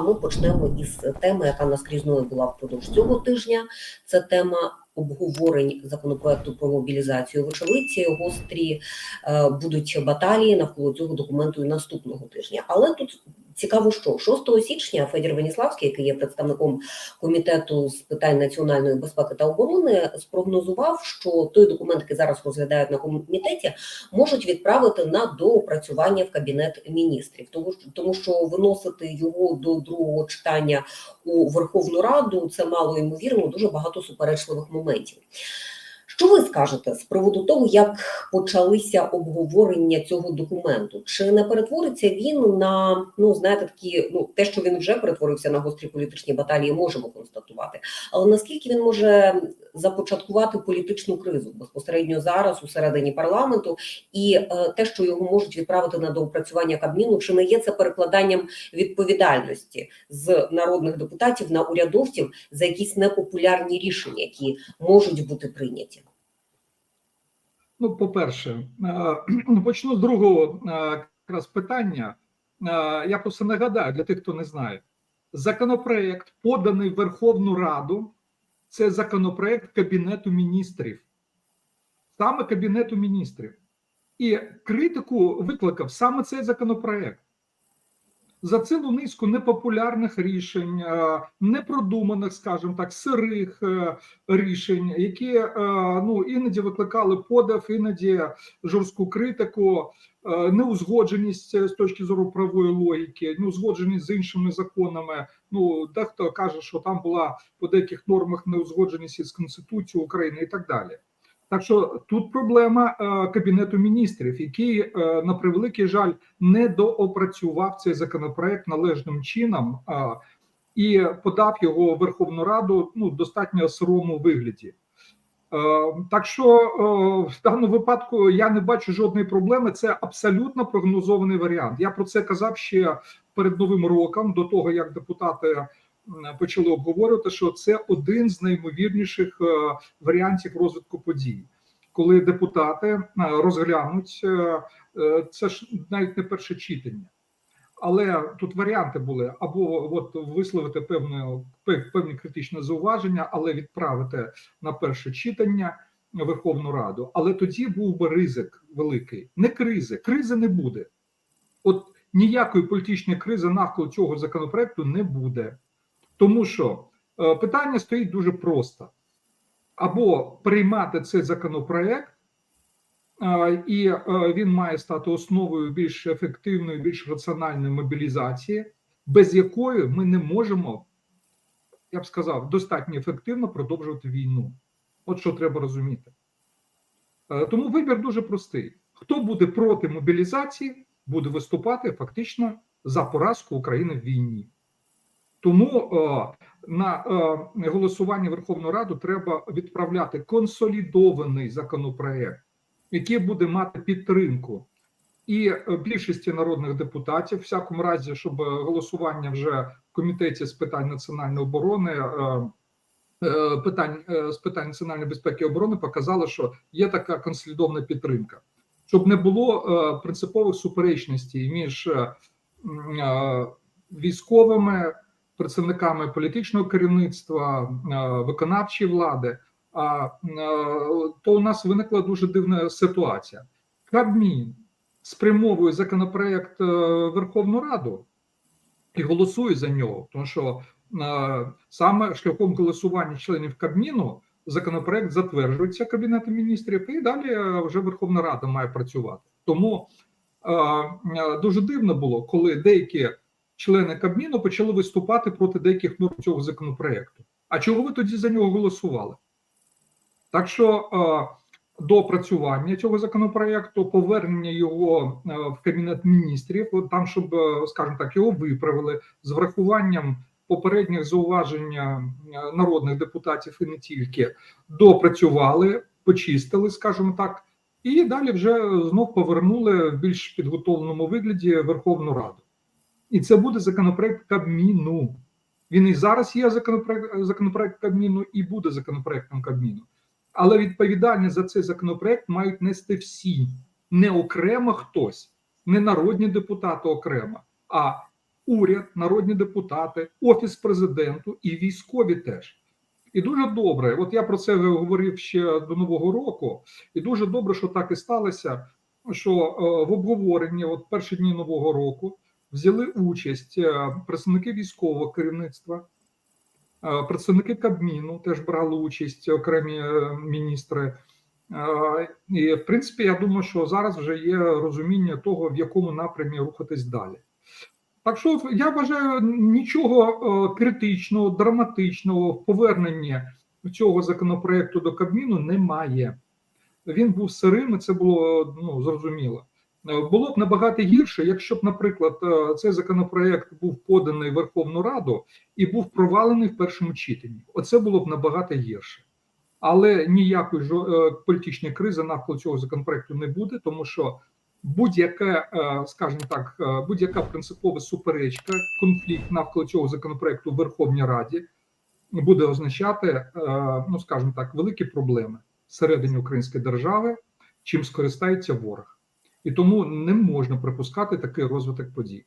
ми почнемо із теми, яка наскрізною була впродовж цього тижня. Це тема обговорень законопроекту про мобілізацію в. Гострі е, будуть баталії навколо цього документу наступного тижня. Але тут цікаво, що 6 січня Федір Веніславський, який є представником комітету з питань національної безпеки та оборони, спрогнозував, що той документ, який зараз розглядають на комітеті, можуть відправити на доопрацювання в кабінет міністрів, тому що тому, що виносити його до другого читання у Верховну Раду це мало ймовірно, дуже багато суперечливих моментів. Що ви скажете з приводу того, як почалися обговорення цього документу? Чи не перетвориться він на ну знаєте, такі ну те, що він вже перетворився на гострі політичні баталії, можемо констатувати. Але наскільки він може започаткувати політичну кризу безпосередньо зараз у середині парламенту, і е, те, що його можуть відправити на доопрацювання кабміну, чи не є це перекладанням відповідальності з народних депутатів на урядовців за якісь непопулярні рішення, які можуть бути прийняті? Ну, по-перше, е, почну з другого е, якраз питання. Я просто нагадаю для тих, хто не знає, законопроект, поданий в Верховну Раду, це законопроект Кабінету міністрів, саме Кабінету міністрів. І критику викликав саме цей законопроект. За цілу низку непопулярних рішень, е, непродуманих, скажімо так, сирих е, рішень, які е, ну іноді викликали подив, іноді жорстку критику, неузгодженість з точки зору правової логіки, неузгодженість з іншими законами. Ну дехто каже, що там була по деяких нормах неузгодженість із конституцією України і так далі. Так що тут проблема е, кабінету міністрів, який е, на превеликий жаль не доопрацював цей законопроект належним чином і подав його в Верховну Раду ну достатньо сирому вигляді. Е, так що в даному випадку я не бачу жодної проблеми. Це абсолютно прогнозований варіант. Я про це казав ще перед новим роком, до того як депутати почали обговорювати, що це один з наймовірніших варіантів розвитку подій, коли депутати розглянуть це ж навіть не перше читання. Але тут варіанти були або от висловити певне певні критичні зауваження, але відправити на перше читання Верховну Раду. Але тоді був би ризик великий, не кризи, кризи не буде. От ніякої політичної кризи навколо цього законопроекту не буде. Тому що е, питання стоїть дуже просто: або приймати цей законопроект, е, і е, він має стати основою більш ефективної, більш раціональної мобілізації, без якої ми не можемо, я б сказав, достатньо ефективно продовжувати війну. От що треба розуміти. Тому вибір дуже простий: хто буде проти мобілізації, буде виступати фактично за поразку України в війні. Тому е, на е, голосування Верховної Ради треба відправляти консолідований законопроект, який буде мати підтримку і більшості народних депутатів, в всякому разі, щоб голосування вже в комітеті з питань національної оборони. Е, питань з питань національної безпеки і оборони показало, що є така консолідована підтримка, щоб не було принципових суперечностей між військовими представниками політичного керівництва виконавчої влади. А то у нас виникла дуже дивна ситуація. Кабмін спрямовує законопроект Верховну Раду і голосує за нього, тому що саме шляхом голосування членів Кабміну законопроект затверджується Кабінетом міністрів, і далі вже Верховна Рада має працювати. Тому дуже дивно було, коли деякі члени Кабміну почали виступати проти деяких норм цього законопроекту. А чого ви тоді за нього голосували? Так що е, до опрацювання цього законопроекту, повернення його е, в кабінет міністрів, там, щоб, е, скажімо так, його виправили з врахуванням попередніх зауважень народних депутатів і не тільки допрацювали, почистили, скажімо так, і далі вже знов повернули в більш підготовленому вигляді Верховну Раду. І це буде законопроект Кабміну. Він і зараз є законопроект законопроект Кабміну, і буде законопроектом Кабміну. Але відповідальність за цей законопроект мають нести всі, не окремо хтось, не народні депутати окремо, а уряд, народні депутати, офіс президенту і військові теж. І дуже добре. От я про це говорив ще до нового року, і дуже добре, що так і сталося. Що е, в обговоренні, от перші дні нового року, взяли участь е, представники військового керівництва, е, представники Кабміну теж брали участь, окремі е, міністри. І в принципі, я думаю, що зараз вже є розуміння того, в якому напрямі рухатись далі. Так що я вважаю, нічого критичного, драматичного в поверненні цього законопроекту до Кабміну немає. Він був сирим, і це було ну, зрозуміло. Е, Було б набагато гірше, якщо б, наприклад, е, цей законопроект був поданий в Верховну Раду і був провалений в першому читанні. Оце було б набагато гірше. Але ніякої жо- е, політичної кризи навколо цього законопроекту не буде, тому що будь-яка, скажімо так, будь-яка принципова суперечка, конфлікт навколо цього законопроекту в Верховній Раді буде означати, ну скажімо так, великі проблеми всередині української держави, чим скористається ворог, і тому не можна припускати такий розвиток подій.